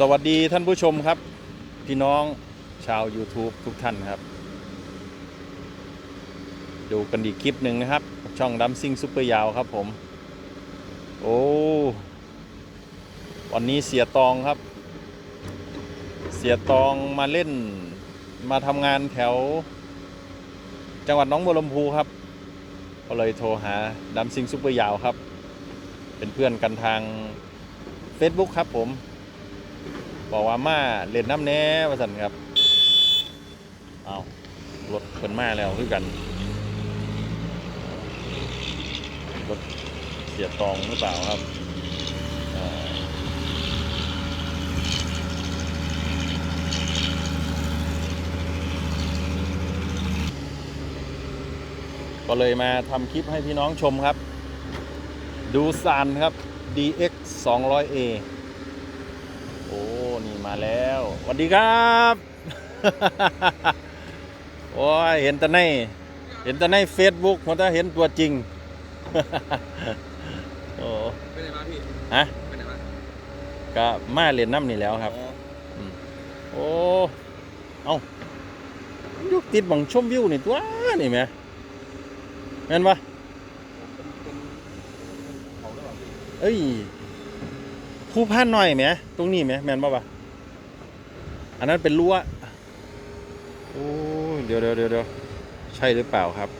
สวัสดีท่านผู้ชมครับ พี่น้องชาว YouTube ทุกท่านครับ ดูกันอีกคลิปหนึ่งนะครับ ช่องดัมซิงซุปเปอร์ยาวครับผม โอ้ วันนี้เสียตองครับ เสียตองมาเล่นมาทำงานแถว จังหวัดน้องบัวลำพูครับ ก็เลยโทรหาดัมซิงซุปเปอร์ยาวครับ เป็นเพื่อนกันทาง Facebook ครับผม บอกว่ามาเล่นน้ำแน่ว่าสันครับเอารถเพิ่นมาแล้วคือกันรถเสียตองหรือเปล่าครับก็เลยมาทำคลิปให้พี่น้องชมครับ ดูซานครับ DX 200A โอ้ นี่มาแล้วสวัสดีครับ โอ้ย เห็นแต่ใน เห็นแต่ในเฟซบุ๊กมันจะเห็นตัวจริง โอ้ไปไหนมาพี่ ฮะไปไหนมาก็มาเรียนน้ำนี่แล้วครับอ๋อโอ้ เอายุกติดบังชมวิวนี่ตัวนี่ไหมแม่นปะเป็นเป็นเขาหรือเผู้พันหน่อยไหมตรงนี้ไหมแมนปะปะอันนั้นเป็นรั้วโอ้ยเดี๋ยวเดี๋ยวเดี๋ยวเดี๋ยวใช่หรือเปล่าครับ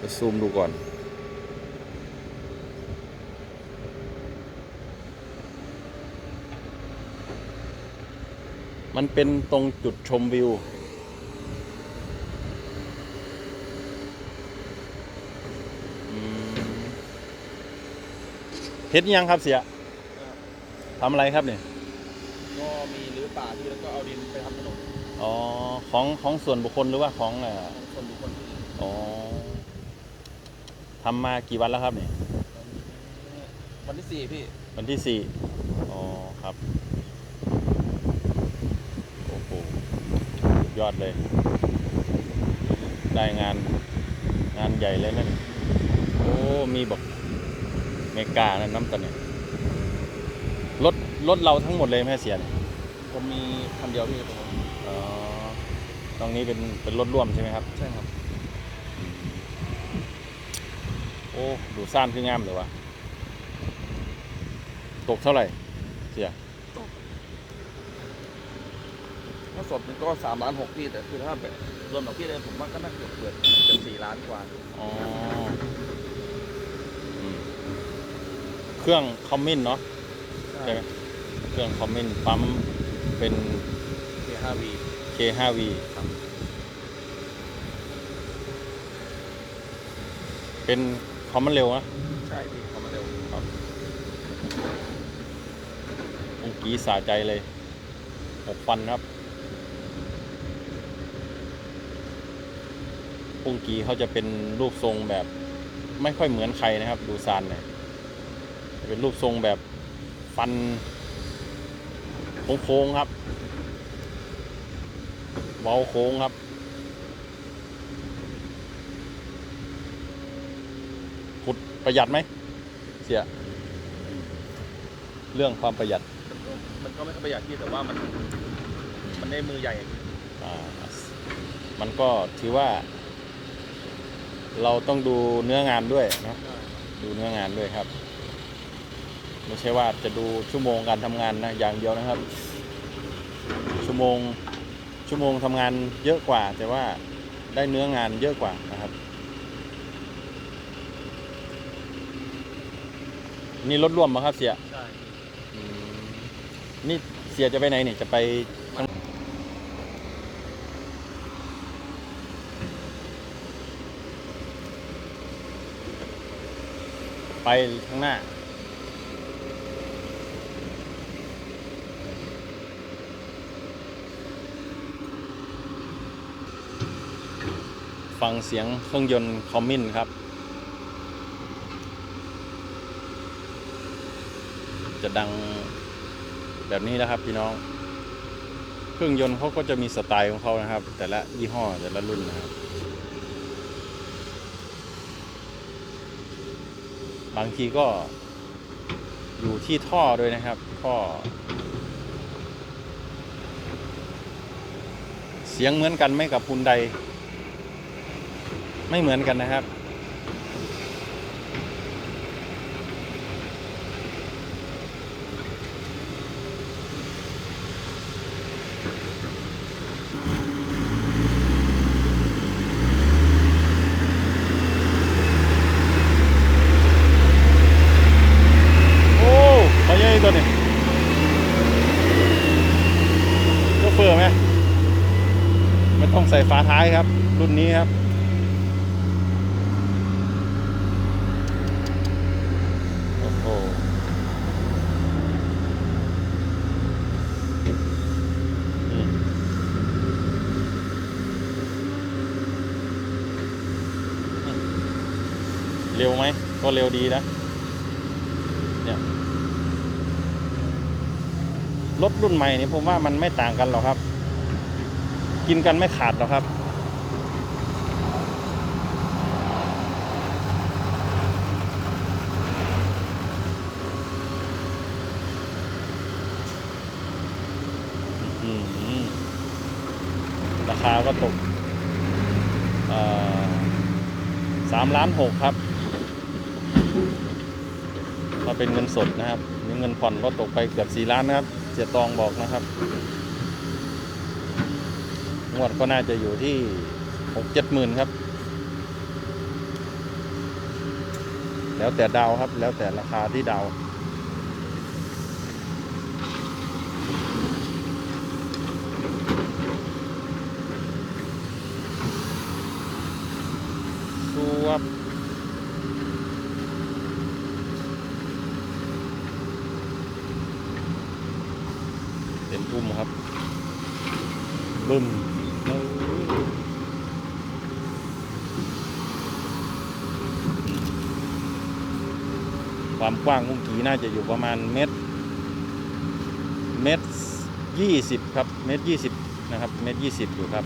จะซูมดูก่อน มันเป็นตรงจุดชมวิว เฮ็ดอิหยังครับเสียทำอะไรครับเนี่ยก็มีรื้อป่าที่แล้วก็เอาดินไปทำถนนอ๋อของของส่วนบุคคลหรือว่าของเอ่อของส่วนบุคคลที่อ๋อทำมากี่วันแล้วครับเนี่ยวันที่สี่พี่ วันที่สี่อ๋อครับโอ้โหสุดยอดเลย ได้งานงานใหญ่เลยนั่นโอ้มีบอก เมกานั่นน้ำตันเนี่ยรถรถเราทั้งหมดเลยไหมเสียเนี่ยผมมีคันเดียวพี่ผมอ๋อตรงนี้เป็นเป็นรถร่วมใช่ไหมครับ ใช่ครับ โอ้ดูซ่านคืองามเลยวะตกเท่าไหร่เสียถ้าสดมันก็สามล้านหกพี่แต่คือถ้าแบบรวมดอกพี่เลยผมว่าก็น่าเกือบเกือบเกือบสี่ล้านกว่าอ๋ออืม เครื่องคอมมินเนาะใช่ไหมเครื่องคอมมินปั๊มเป็นเคห้าวี K5V เป็นคอมมันเร็วนะใช่พี่เขามาเร็วเมื่อกี้สาใจเลยหกฟันครับปุ้งกีเขาจะเป็นรูปทรงแบบไม่ค่อยเหมือนใครนะครับ ดูซานเนี่ย จะเป็นรูปทรงแบบฟันโค้งๆครับเว้าโค้งครับ ขุดประหยัดไหม เสีย เรื่องความประหยัด มันก็ไม่ค่อยประหยัดพี่แต่ว่ามันมันได้มือใหญ่อ่ามันก็ถือว่า เราต้องดูเนื้องานด้วยเนอะดูเนื้องานด้วยครับ ไม่ใช่ว่าจะดูชั่วโมงการทำงานนะอย่างเดียวนะครับ ชั่วโมงชั่วโมงทำงานเยอะกว่า แต่ว่าได้เนื้องานเยอะกว่านะครับ นี่รถร่วมมาครับเสียใช่อืมนี่เสียจะไปไหนเนี่ยจะไปข้างไปข้างหน้า ฟังเสียงเครื่องยนต์คอมมินครับ จะดังแบบนี้นะครับพี่น้อง เครื่องยนต์เขาก็จะมีสไตล์ของเขานะครับ แต่ละยี่ห้อแต่ละรุ่นนะครับ บางทีก็อยู่ที่ท่อด้วยนะครับท่อเสียงเหมือนกันไหมกับฮุนได ไม่เหมือนกันนะครับ โอ้เขาใหญ่ตัวนี้โชเฟอร์ไหมไม่ต้องใส่ฝาท้ายครับ รุ่นนี้ครับ โอ้โหอืม เร็วไหม ก็เร็วดีนะ เนี่ย รถรุ่นใหม่นี่ผมว่ามันไม่ต่างกันหรอกครับ กินกันไม่ขาดหรอกครับราคาก็ตกสามล้านหกครับ ถ้าเป็นเงินสดนะครับนี่เงินผ่อนก็ตกไปเกือบสี่ล้านนะครับเสียตองบอกนะครับงวดก็น่าจะอยู่ที่หกเจ็ดหมื่นครับ แล้วแต่ดาวครับ แล้วแต่ราคาที่ดาว สวบ เต็มทุ่มครับ บึ้ม ความกว้างมุ้งกีน่าจะอยู่ประมาณเมตรเมตรยี่สิบครับเมตรยี่สิบนะครับเมตรยี่สิบอยู่ครับ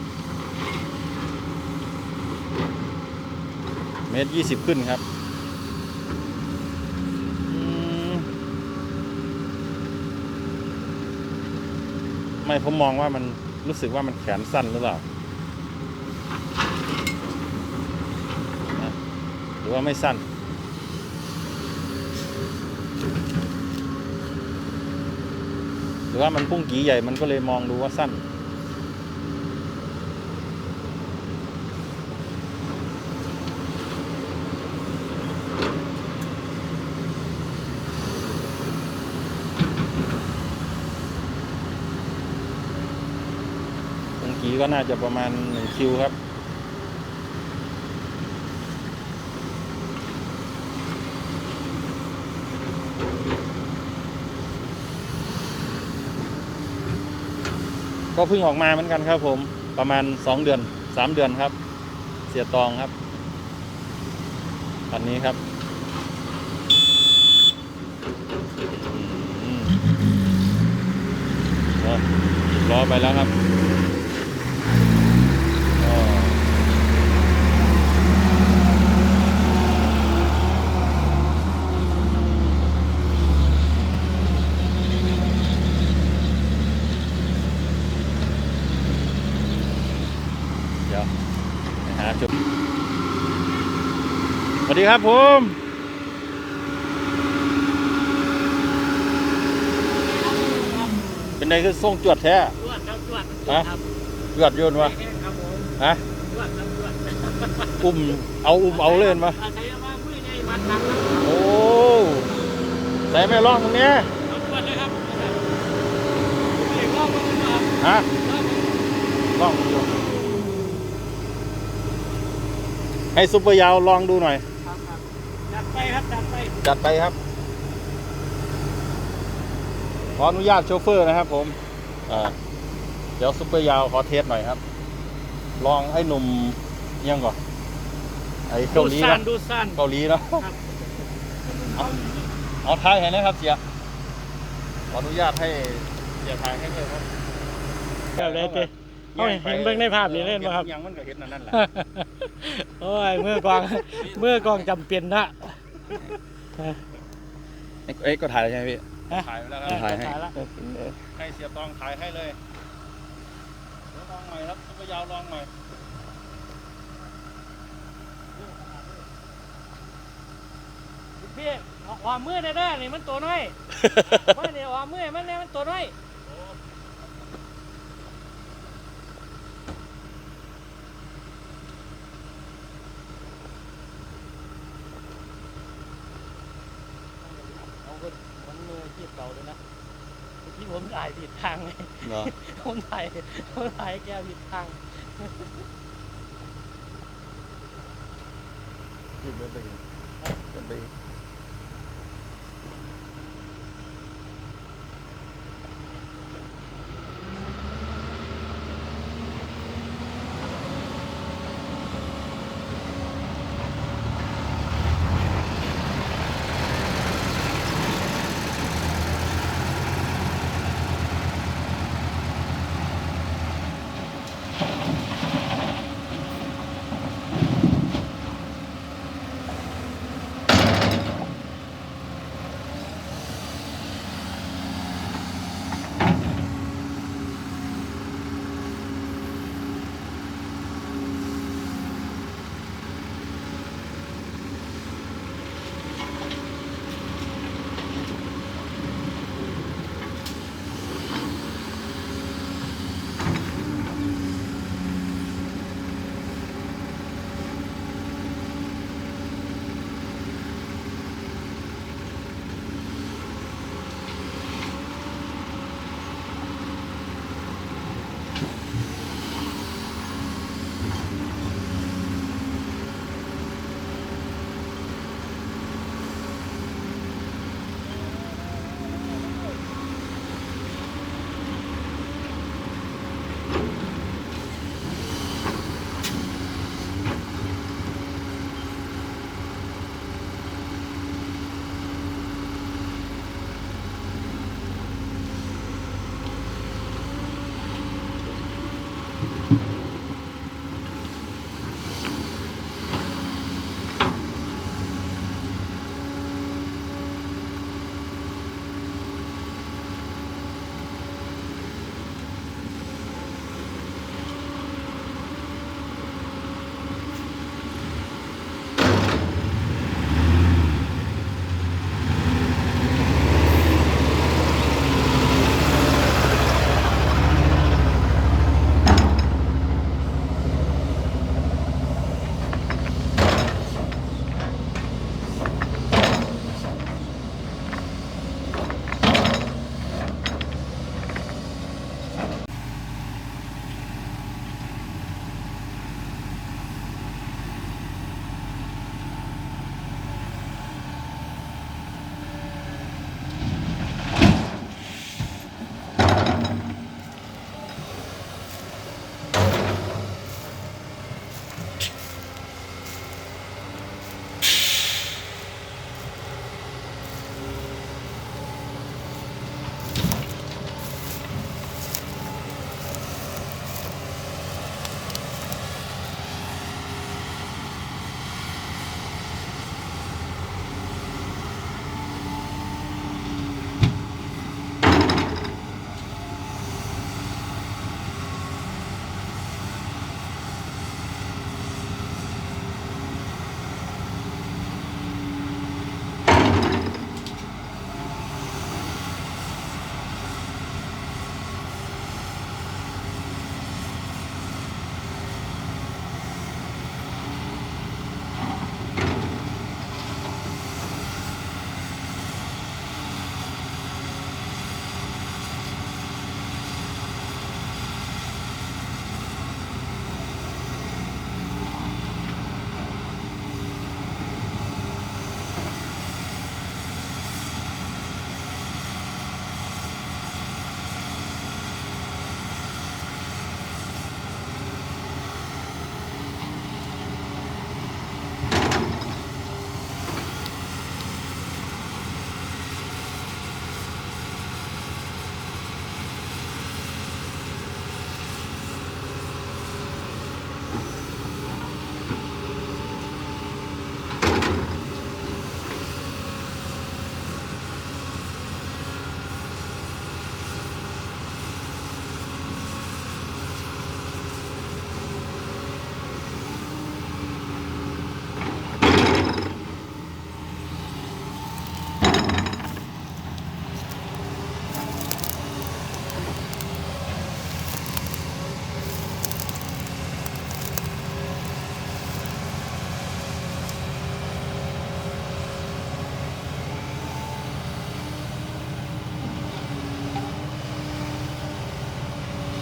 เมตรยี่สิบขึ้นครับไม่ผมมองว่ามันรู้สึกว่ามันแขนสั้นหรือเปล่าหรือว่าไม่สั้น รือว่ามันพุ่งกีใหญ่มันก็เลยมองดูว่าสั้น พุ่งกีก็น่าจะประมาณหนึ่งคิวครับ ก็เพิ่งออกมาเหมือนกันครับผมประมาณสองเดือนสามเดือนครับ เสียตองครับคันนี้ครับล้อไปแล้วครับก็เดี๋ยวไปหาจุดสวัสดี ครับผมเป็นไงคือส่งจวดแท้ตรวจครับตรวจฮะครับจวดโยนวะครับผมฮะตรวจครับตรวจอุ้มเอาอุ้มเอาเล่นมาอาศัยว่าผู้ใหญ่มัดครับโอ้ใส่ไม่ร้องตรงเนี้ยเอาตรวจเลยครับเด็กรอบมันมาฮะรอบลองดูให้ซุปเปอร์ยาวลองดูหน่อยครับครับจัด ไปครับจัดไปจัดไปครับ ขออนุญาตโชเฟอร์นะครับผมอ่าเดี๋ยวซุปเปอร์ยาวขอเทสหน่อยครับ ลองให้หนุ่มยังก่อนไอ้เกาหลีดูสั้นะนดูสั้นเกาหลีเนาะครับเอาท้ายให้นะครับเสียขออนุญาตให้เสียท้ายให้เลยครับแบบไรเต้เอาเห็นเบิ่งในภาพนี้เล่นป่ะครับยังมันก็เห็นนั่นแหละโอ้ยเมื่อกองเมื่อกองจำเป็นนะ เอ้ยก็ถ่ายแล้วใช่ไหมพี่ ถ่ายไปแล้วคเอรัอบถ่ายให้ถ่ายละให้เสียตองถ่ายให้เลยเดี๋ยวลองใหม่ครับซุปเปอร์ยาวลองใหม่พี่วามมือได้ได้นี่มันตัวน้อยมันเนี่ยวามมือมันเนี่ยมันตัวน้อยเอาคนมันมื อจีบเก่าเลยนะที่ผมถ่ายผิดทางเลยเหรอผมถ่ายผมถ่ายแกผิดทางพี่เดินไปดิเดินไปดิ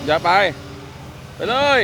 อย่าไป ไปเลย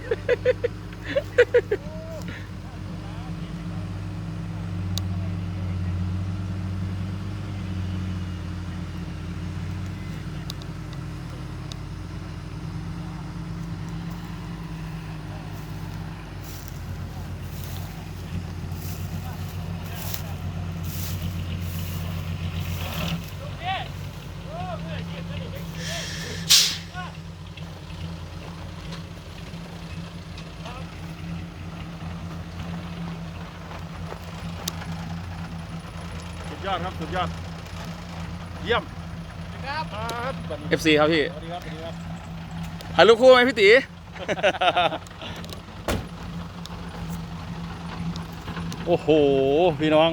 Ha ha ha ha! ดยอดครับสุดยอด เยี่ยมครับ FC ครับพี่สวัสดีครับสวัสดีครับถ่ายรูปคู่ไหมพี่ตี โอ้โห พี่น้อง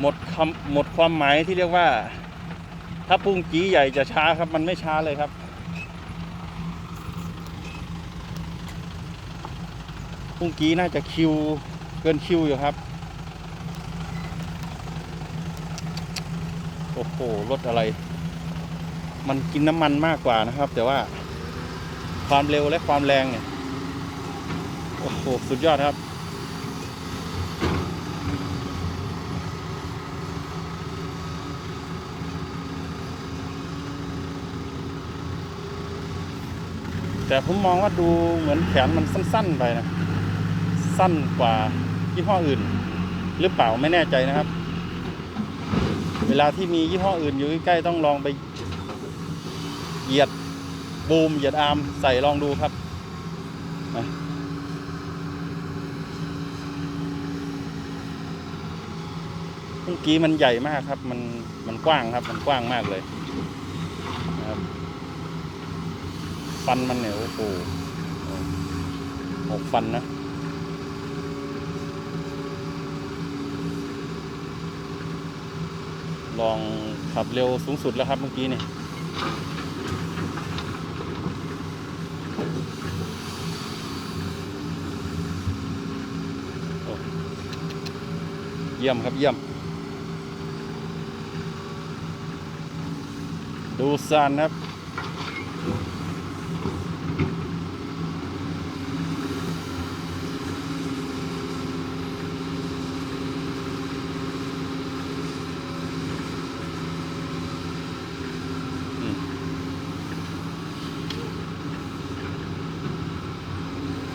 หมดคำหมดความหมายที่เรียกว่า ถ้าปุ้งกี้ใหญ่จะช้าครับ มันไม่ช้าเลยครับ ปุ้งกี้น่าจะคิวเกินคิวอยู่ครับ โอ้โห รถอะไร มันกินน้ำมันมากกว่านะครับ แต่ว่าความเร็วและความแรงเนี่ย โอ้โห สุดยอดครับแต่ผมมองว่าดูเหมือนแขนมันสั้น ๆ ไปนะ สั้นกว่ายี่ห้ออื่น หรือเปล่าไม่แน่ใจนะครับ เวลาที่มียี่ห้ออื่นอยู่ใกล้ๆต้องลองไปเหยียดบูมเหยียดอาร์มใส่ลองดูครับเมื่อกี้มันใหญ่มากครับ มันมันกว้างครับ มันกว้างมากเลยนะครับฟันมันเนี่ยโอ้โหหกฟันนะ ลองขับเร็วสูงสุดแล้วครับเมื่อกี้เนี่ยเยี่ยมครับเยี่ยม ดูซานครับ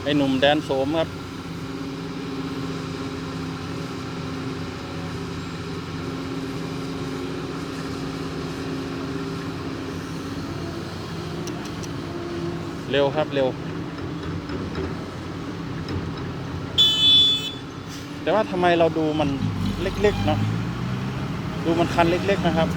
ไอ้หนุ่มแดนโสมครับ เร็วครับเร็ว แต่ว่าทำไมเราดูมันเล็กๆเนาะดูมันคันเล็กๆนะครับ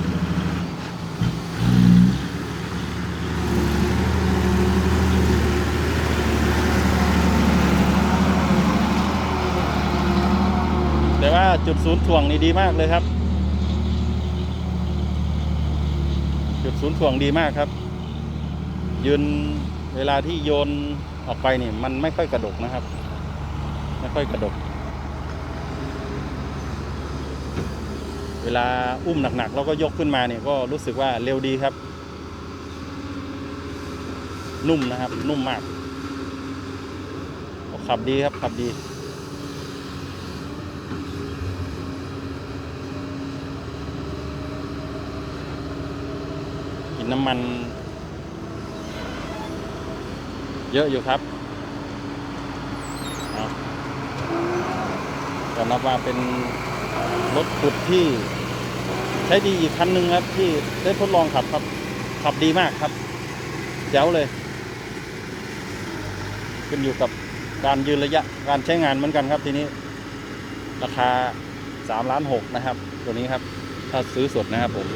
แต่ว่า จุดศูนย์ถ่วงนี่ดีมากเลยครับ จุดศูนย์ถ่วงดีมากครับ ยืนเวลาที่โยนออกไปนี่มันไม่ค่อยกระดกนะครับ ไม่ค่อยกระดก เวลาอุ้มหนักๆแล้วก็ยกขึ้นมาเนี่ยก็รู้สึกว่าเร็วดีครับ นุ่มนะครับ นุ่มมากขับดีครับขับดี นน้ำมัน เยอะอยู่ครับก็นับว่าเป็นรถขุดที่ใช้ดีอีกคันหนึ่งครับ ที่ได้ทดลองขับครับ ขับดีมากครับ แจ๋วเลยขึ้นอยู่กับการยืนระยะการใช้งานเหมือนกันครับทีนี้ ราคา3ล้าน6นะครับ ตัวนี้ครับ ถ้าซื้อสดนะครับผม